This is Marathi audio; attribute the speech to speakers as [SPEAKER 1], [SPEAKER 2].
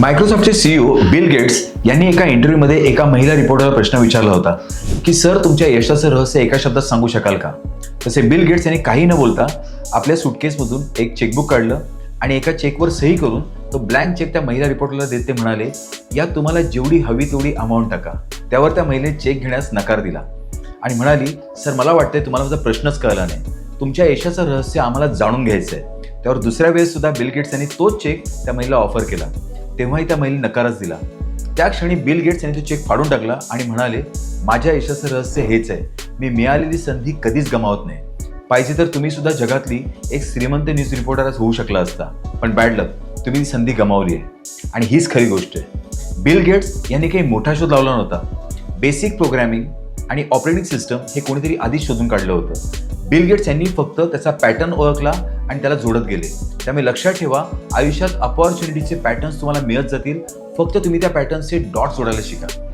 [SPEAKER 1] मायक्रोसॉफ्टचे सीईओ बिल गेट्स यांनी एका इंटरव्ह्यूमध्ये एका महिला रिपोर्टरला प्रश्न विचारला होता की सर तुमच्या यशाचं रहस्य एका शब्दात सांगू शकाल का? तसे बिल गेट्स यांनी काही न बोलता आपल्या सुटकेसमधून एक चेकबुक काढलं आणि एका चेकवर सही करून तो ब्लँक चेक त्या महिला रिपोर्टरला देत ते म्हणाले यात तुम्हाला जेवढी हवी तेवढी अमाऊंट टाका. त्यावर त्या महिलेने चेक घेण्यास नकार दिला आणि म्हणाली सर मला वाटतंय तुम्हाला माझा प्रश्नच कळला नाही. तुमच्या यशाचं रहस्य आम्हाला जाणून घ्यायचं आहे त्यावर दुसऱ्या वेळेस सुद्धा बिल गेट्स यांनी तोच चेक त्या महिलेला ऑफर केला. तेव्हाही त्या महिलेने नकारच दिला. त्या क्षणी बिल गेट्स यांनी तो चेक फाडून टाकला आणि म्हणाले माझ्या यशाचं रहस्य हेच आहे. मी मिळालेली संधी कधीच गमावत नाही. पाहिजे तर तुम्ही सुद्धा जगातली एक श्रीमंत न्यूज रिपोर्टरच होऊ शकला असता. पण बॅड लक तुम्ही ती संधी गमावली आहे. आणि हीच खरी गोष्ट आहे. बिल गेट्स यांनी काही मोठा शोध लावला नव्हता. बेसिक प्रोग्रॅमिंग आणि ऑपरेटिंग सिस्टम हे कोणीतरी आधीच शोधून काढलं होतं. बिल गेट्स यांनी फक्त त्याचा पॅटर्न ओळखला आणि त्याला जोडत गेले. त्यामुळे लक्षात ठेवा आयुष्यात अपॉर्च्युनिटीचे पॅटर्न्स तुम्हाला मिळत जातील. फक्त तुम्ही त्या पॅटर्न्सचे डॉट जोडायला शिका.